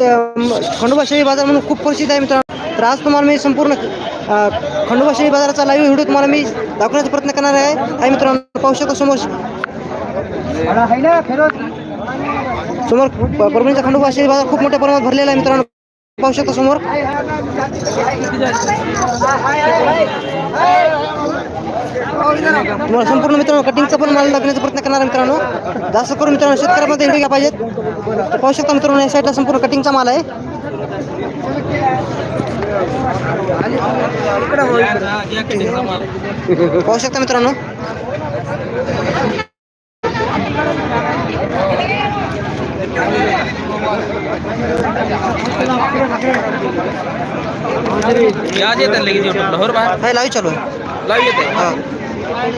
खंडोबा शेळी बाजार म्हणून खूप प्रसिद्ध आहे मित्रांनो. तर आज तुम्हाला मी संपूर्ण खंडोबा शेळी बाजाराचा लाईव्ह व्हिडिओ तुम्हाला मी दाखवण्याचा प्रयत्न करणार आहे. आहे मित्रांनो पाहू शकतो समोर. समोर परभणीचा खंडोबा शेळी बाजार खूप मोठ्या प्रमाणात भरलेला आहे मित्रांनो. पाहू शकता समोर. तुम्हाला संपूर्ण मित्रांनो कटिंगचा पण माल दाखवण्याचा प्रयत्न करणार मित्रांनो. जास्त करून मित्रांनो शेतकऱ्यामध्ये व्हिडिओ घ्या पाहिजेत. पाहू शकता मित्रांनो या साईडला संपूर्ण कटिंगचा माल आहे. पाहू शकता मित्रांनो. आज येतात लगेच युट्यूबला हो रे बाहेर? हाय लाईव्ह चालू आहे. लाईव्ह येते? हा.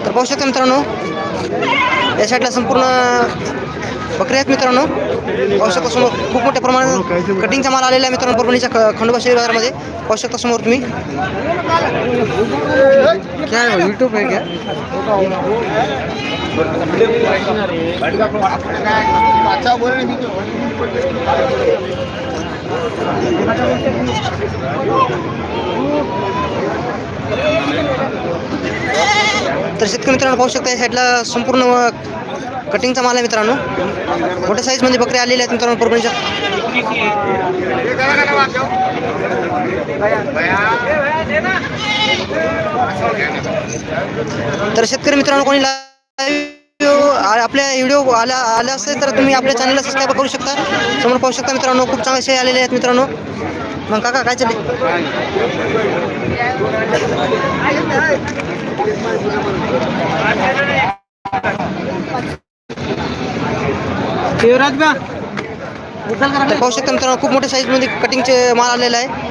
तर पाहू शकता मित्रांनो या साईडला संपूर्ण बकरी आहेत मित्रांनो. आवश्यकता समोर खूप मोठ्या प्रमाणात कटिंगचा माल आलेला आहे मित्रांनो परभणीच्या ख- खंडोबा शहरी बाजारामध्ये. पाहू शकता समोर तुम्ही. काय हो, युट्यूब आहे क्या? तर शेतकरी मित्रांनो पाहू शकता या साईडला संपूर्ण कटिंगचा माल आहे मित्रांनो. मोठ्या साईजमध्ये बकरी आलेल्या आहेत मित्रांनो परभणीच्या. तर शेतकरी मित्रांनो कोणी आपल्या व्हिडिओ आला आला असेल तर तुम्ही आपल्या चॅनलला सबस्क्राईब करू शकता. समोर पाहू शकता मित्रांनो खूप चांगले शेळी आलेले आहेत मित्रांनो. मग काका काय चालले युवराज तर पाहू शकता मित्रांनो खूप मोठ्या साईजमध्ये कटिंगचे माल आलेला आहे.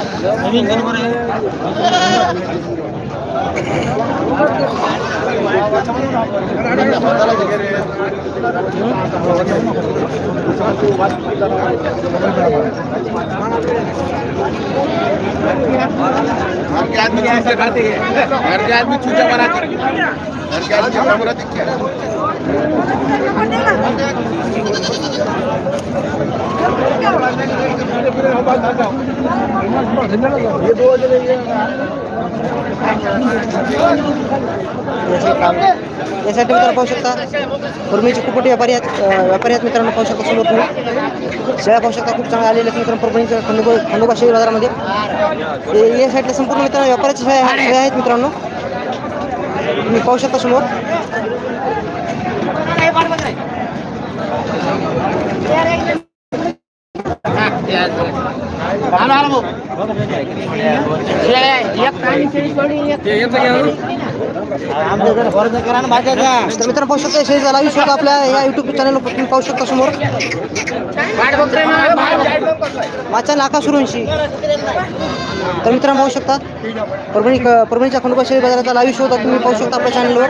घर के आदमी चूचा खाते हैं घर के आदमी चूचा बनाते हैं घर के आदमी चूचा बनाते हैं क्या यासाठी मित्रांनो पाहू शकता परभणीचे खूप मोठे व्यापारी आहेत व्यापारी आहेत मित्रांनो पाहू शकता समोर तुम्ही. शेळ्या पाहू शकता खूप चांगल्या आलेले आहेत मित्रांनो परभणीच्या खंडोबा खंडोबा शेळी बाजारामध्ये. या साईडला संपूर्ण मित्रांनो व्यापाऱ्याच्या शेळ्या शेळ्या आहेत मित्रांनो. तुम्ही पाहू शकता समोर. भाऊ. तर मित्रांनो पाहू शकता शेळीचा लाईव्ह शोध आपल्या या युट्यूब चॅनल तुम्ही पाहू शकता समोर. माझा आकाश सुरूंशी तर मित्रांनो पाहू शकता. परभणी परभणीच्या खंडोबा शेळी बाजाराचा लाईव्ह शोध तुम्ही पाहू शकता आपल्या चॅनलवर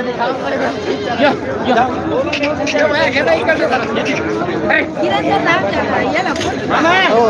हो.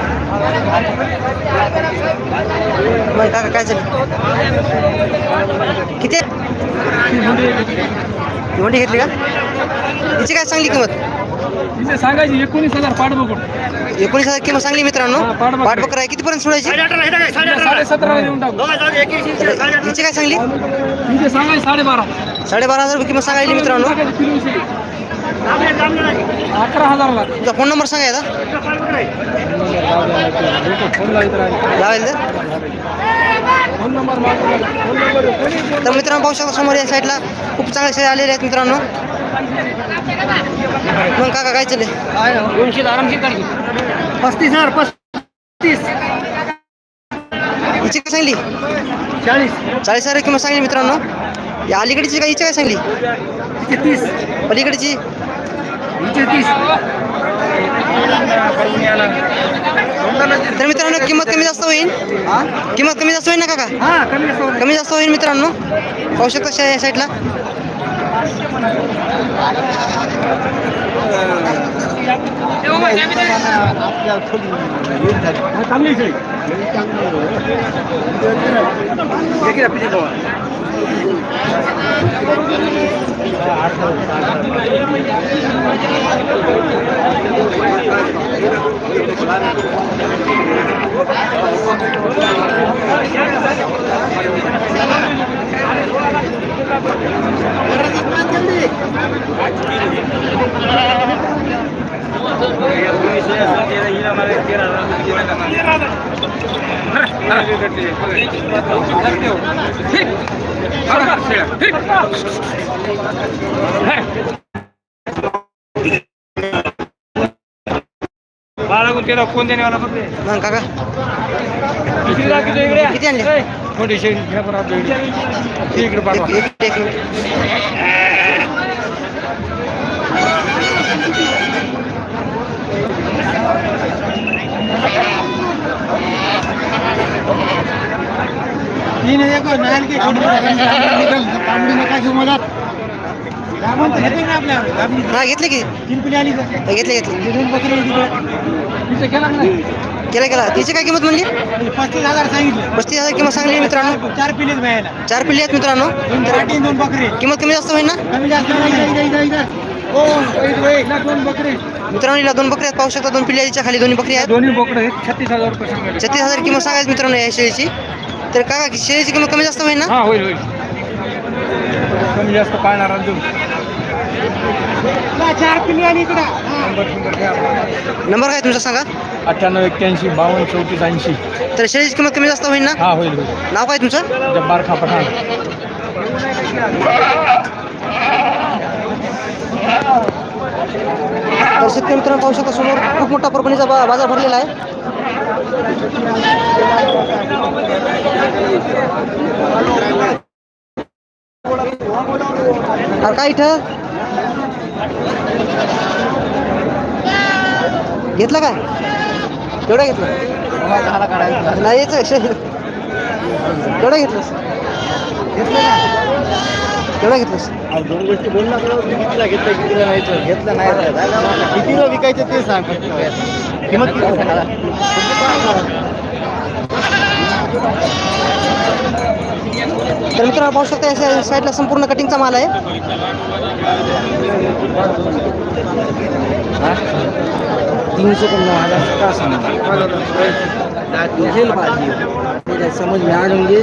काका काय झालं? किती? वंडी घेतली का? हिची काय चांगली किंमत? सांगायची एकोणीस हजार पाठ बघून एकोणीस हजार किंमत सांगली मित्रांनो. पाठबकरा. पाठ बकरा आहे. कितीपर्यंत सोडायची? हिची काय सांगली? सांगायची साडेबारा. साडेबारा हजार रुपये किंमत सांगायची मित्रांनो. सांगायची. अकरा हजारला तुमचा फोन नंबर सांगा तर मित्रांनो पाहू शकता समोर या साईडला खूप चांगले शेळ्या आलेले आहेत मित्रांनो. मग काका काय चालले दोनशे आरामशीर पस्तीस हजार पस्तीस. हिची काय सांगली? चाळीस. चाळीस हजार किंमत सांगली मित्रांनो. या अलीकडची काय हिची काय सांगली? तीस. पलीकडची तीस. तर मित्रांनो किंमत कमी जास्त होईल? किंमत कमी जास्त होईल ना काका? हा कमी जास्त होईल. मित्रांनो? पाहू शकता या साईडला? बाळा केला कोण देण्यावाला बघ मग काका किती आणले? मोठी शेळी इकडे. पाठवा तीन एक की तांबडी नका घेऊ मला. हा घेतले की. तीन आली घेतले केला केला केला. तिची काय किंमत म्हणली पस्तीस हजार सांगितलं. पस्तीस हजार किंमत सांगली मित्रांनो. चार बायला. चार पिल्ले आहेत मित्रांनो. पाटी दोन बकरी. किंमत कमी जास्त होईल ना? कमी जास्त बकरी मित्रांनो दोन बकरी आहेत. पाहू शकता दोन पिल्ल्याच्या खाली दोन्ही बकरी आहेत. दोन्ही बोकडं आहेत. छत्तीस हजार रुपये छत्तीस हजार किंमत सांगायची मित्रांनो या शेळीची. तर काका शेळीची किंमत कमी जास्त होईल ना? होईल होईल. कमी जास्त पाळणार अजून. नंबर काय तुमचा सांगा? अठ्ठ्याण्णव एक्क्याऐंशी बावन्न चौतीस ऐंशी. तर शेळीची किंमत कमी जास्त होईल ना? हा होईल होईल. नाव काय तुमचं? जब्बार खा पठाण तर शेतकरी मित्रांनो पाहू शकता समोर खूप मोठा परभणीचा बा- बाजार भरलेला आहे. अरे काय इथं? घेतलं काय एवढं घेतलं? नाही यायचं शे- घेतलं? घेतलं केवढं घेतलंस? दोन गोष्टी बोल ना कितीला घेतलं कितीला नाही घेतलं नाही कितीला विकायचं ते सांग. किंमत किती? सांगा तर मित्रांनो पाहू शकता या साईडला संपूर्ण कटिंगचा माल आहे. तीनशे पन्नास हजार. का सांगा? समज में आ जाएंगे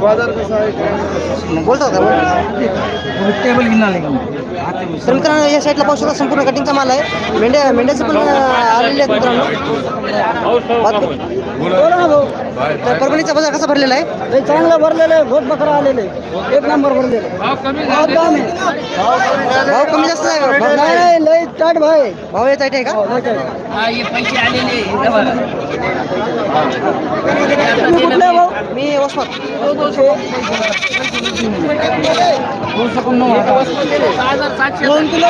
बाजार कसा आहे? बोलता होता टेबल तर मित्रांनो या साईडला पाहू शकता संपूर्ण कटिंगचा माल आहे. मेंढ्या मेंढ्याचे पण आलेले आहेत मित्रांनो. तर परभणीचा बाजार कसा भरलेला आहे? चांगला भरलेलं आहे. बहुत बकरा आलेले एक नंबर भरलेले भाव कमी जास्त आहे का? भाव- नाही लय टाट भाई भाव येत आहे का? कुठले भाऊ मी वसमत. दोन किलो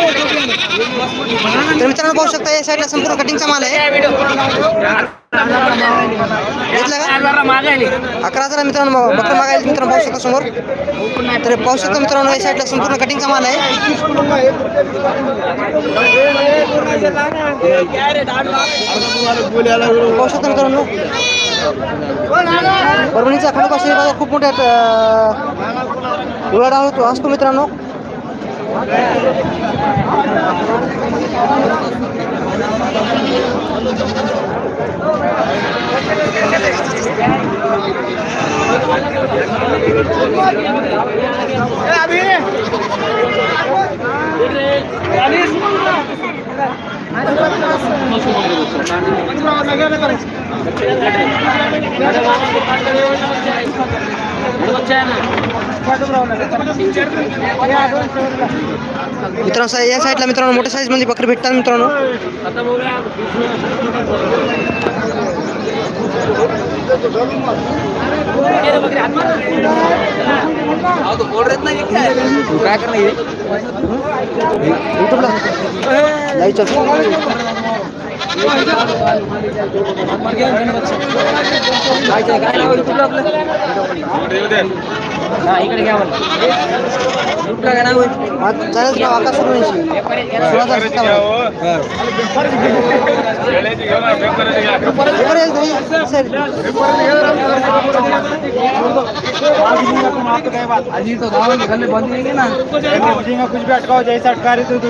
तर मित्रांनो पाहू शकता या साईडला संपूर्ण कटिंगचा माल आहे. घेतला का? अकरा हजार मित्रांनो बकरा मागायला मित्रांनो पाहू शकता समोर तर पाहू शकता मित्रांनो या साईडला संपूर्ण कटिंगचा माल आहे. पाहू शकता मित्रांनो. परभणीचा खडकाशी बाजार खूप मोठ्या उलाढा होतो. असतो मित्रांनो. Gracias. मित्रांनो या साईडला मित्रांनो मोठ्या साईजमध्ये बकरी भेटतात मित्रांनो. काय करणार अजी तो गाँव निकलने बंद नहीं ना कुछ भी अटकाओ जैसा अटका रहे थे तो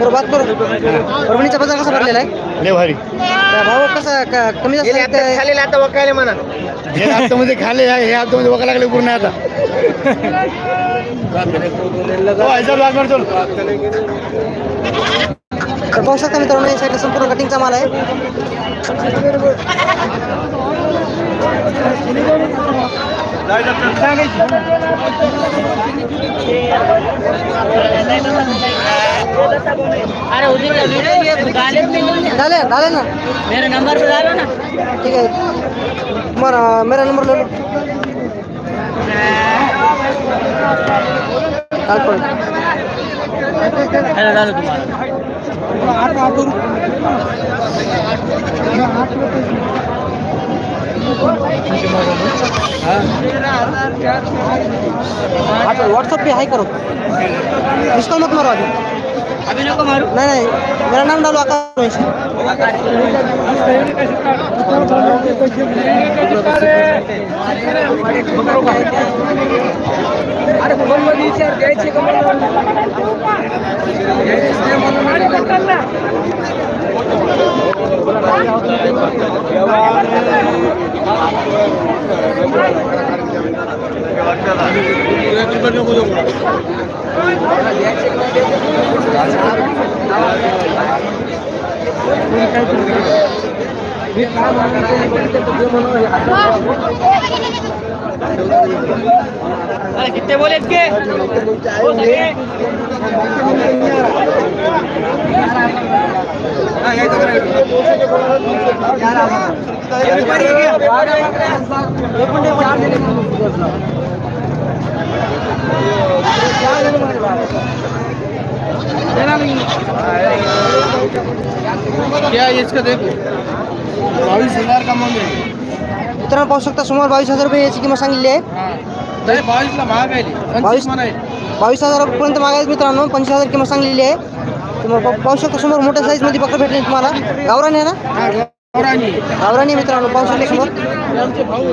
बरं बात करू. परभणीचा बाजार कसा भरलेला आहे? ले भारी. त्या भाव कसा क- कमी जास्त आहे ते- खाली आता वकायला म्हणा. हे हातामध्ये खाले आहे हे हातामध्ये बघा लागले पूर्ण आता. हो, ऐसा ब्लॉक मार चल. तर पाहू शकता मित्रांनो या साईडला संपूर्ण कटिंगचा माल आहे. अरे उधर डाले डाले ना? मेरे नंबर पे डालो ना। ठीक है तुम्हारा मेरा नंबर ले लो. डाल पड़ हेलो डालो तुम्हारा व्हाट्सअप पे हाई करो मिस कॉल मत मारो अभी अभी नको मारू नहीं नहीं मेरा नाम डालो आकाश মনে হয় अरे कितने बोले इसके हो सके क्या है इसका देखो बाईस हजार का मांगे मित्रांनो पाहू शकता सुमारे बावीस हजार रुपये याची किंमत सांगितली आहे बावीस बावीस हजारापर्यंत मागायला मित्रांनो. पंचवीस हजार किंमत सांगलेली आहे. तुम्हाला पाहू शकता समोर मोठ्या साईज साईजमध्ये बकरं भेटली तुम्हाला. गावराने आहे ना? गावरानी. मित्रांनो पाहू शकता समोर भाऊ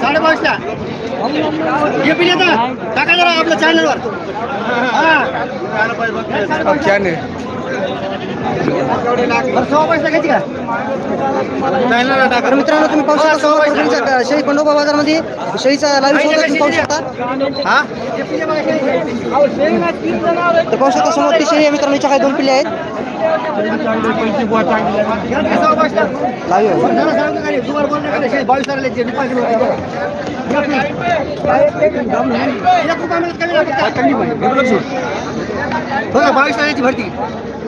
साडेपाचला हे. पण येतं टाका जरा आपल्या चॅनलवर तर मित्रांनो तुम्ही पाहू शकता समोर परभणीच्या शेळी खंडोबा बाजारामध्ये शेळीचा लाईव्ह शो तुम्ही पाहू शकता तर पाहू शकता समोर ती शेळी आहे मित्रांनो हिच्या काही दोन पिल्ले आहेत सव्वा पैसा लाईव्ह आहे. जरा सांगतो का रे, तुम्हाला बोलणं का रे, बावीस तारखेला जे निपात दिलं होतं बघा. एक रुपयामध्ये कमी नाही फक्त कमी पाहिजे. बघा बावीस तारखेची भरती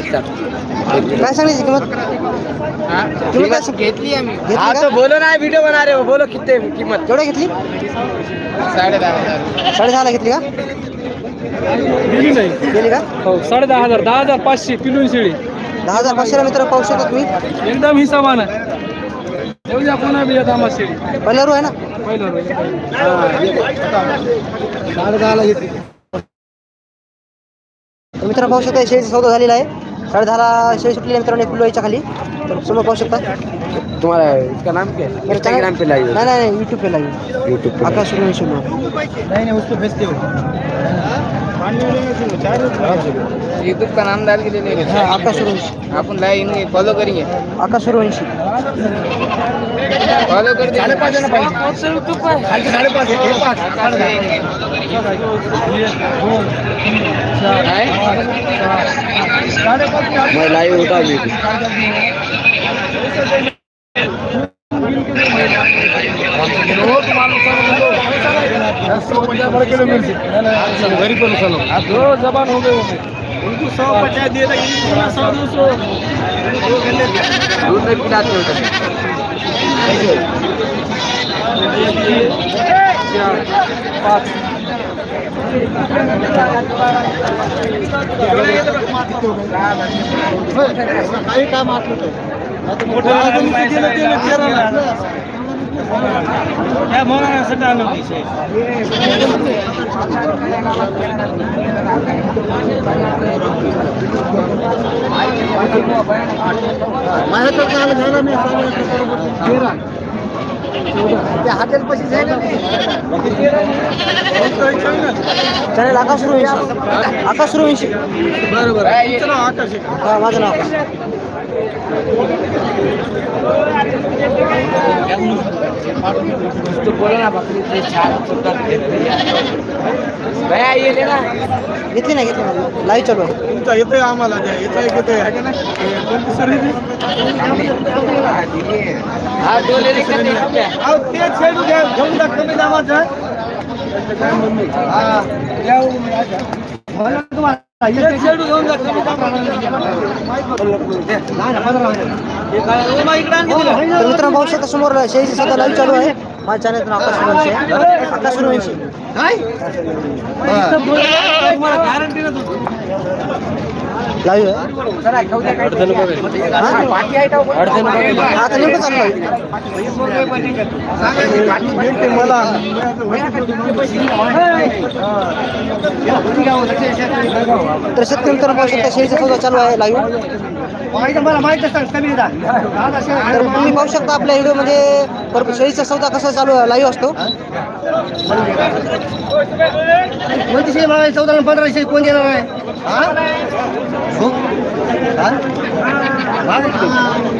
काय सांगायची किंमत किंमत काय सांग- घेतली आम्ही घेतली हा का? तो बोलो ना व्हिडिओ बना रहे हो बोलो कितने किंमत। केवढ्या घेतली साडे दहा हज़ार। साडेदहाला घेतली का? गेली का? हो साडे दहा हज़ार दहा हज़ार पाचशे पिलून शेळी दहा हज़ार पाचशेला मित्र पाहू शकता तुम्ही एकदम हिसाबानं येऊ द्या पुन्हा बी येत आम्हाला शेळी पहिला रू आहे ना? पहिलं रोज. तर मित्रांनो पाहू शकता शेळीचा सौदा झालेला आहे. साडे दहाला शेळी सुटलेली आहे मित्रांनो एक किलो याच्या खाली. तर समोर पाहू शकता. तुम्हारा इसका नाम क्या? है मेरा इंस्टाग्राम पे लाइए नाही नाही यूट्यूब पे लाईव्ह यूट्यूब पे आकाश नहीं नहीं उसको भेजते हो यूट्यूब का नाम डाल के ले लेंगे हा आकाश सूर्यवंशी अपन लाएंगे फॉलो करेंगे आकाश सूर्यवंशी फॉलो कर साडे पाच जण पाहिजे खालचे साडेपाच आहे, हे पाच. मैं लाइव होता अभी घरी पण उचलो जो जबान हो गए उनको सौ पचास दिए थे सौ दो सौ? दूध में पिलाते हो पाच काही काम. क्या मौलाना से डालो नीचे माझ्याकडे आलं झालं मी तेरा ते हॉटेल पशी ना चॅनल आकाश सूर्यवंशी आकाश सूर्यवंशी बरोबर आकाश हा माझं नाव. आकाश तो बोलो ना बकरी से चार सत्तर भैया ये लेना। घेतली नाही घेतली नाही। लाईव्ह चालू। आहे तुमचा येतोय आम्हाला द्या येतोय आहे का नाही? कोणती सर हाँ ते छेडू घ्या. घेऊन जा कमी दामाचं मला तुम्हाला. तर मित्रांनो पाहू शकता समोर शेळीची सध्या लाईव्ह चालू आहे माझ्या चॅनलचं नाव आकाश आहे आकाश सूर्यवंशी काय लाईव्ह आता नेमकं चालू आहे तर मित्रांनो पाहू शकता शेळीचा सौदा चालू आहे लाईव्ह. मला तर तुम्ही पाहू शकता आपल्या व्हिडिओमध्ये शेळीचा सौदा कसा चालू लाईव्ह असतो. कोणती शेळी मला चौदा पंधरा शेळी कोण देणार आहे? हा? हो? मला देऊ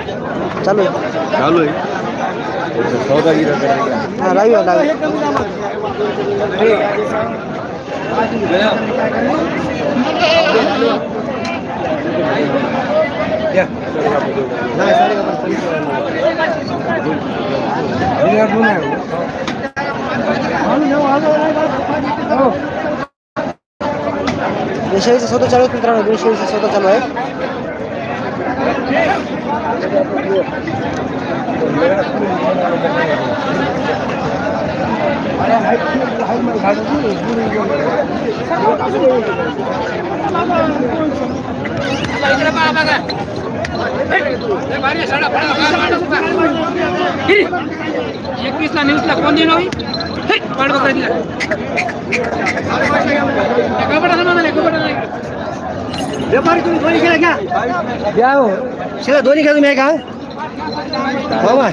चालू आहे. चालू आहे. हा लाईव्ह आहे लाईव्ह शेळीचा सौदा चालू आहे मित्रांनो. दोन शेळीचा सौदा चालू आहे. एकवीस ला न्यूज ला कोण देणार वाढ बघा दिला कपडा म्हणाले कपडा नाही व्यापारी तुम्ही दोन्ही खेळा घ्या. द्या हो. शिला दोन्ही खेळा तुम्ही आहे का हो बा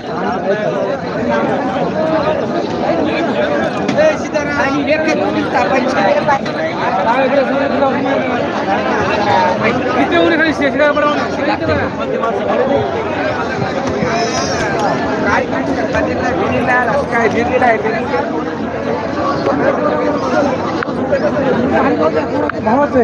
किती उडी खाली ভালো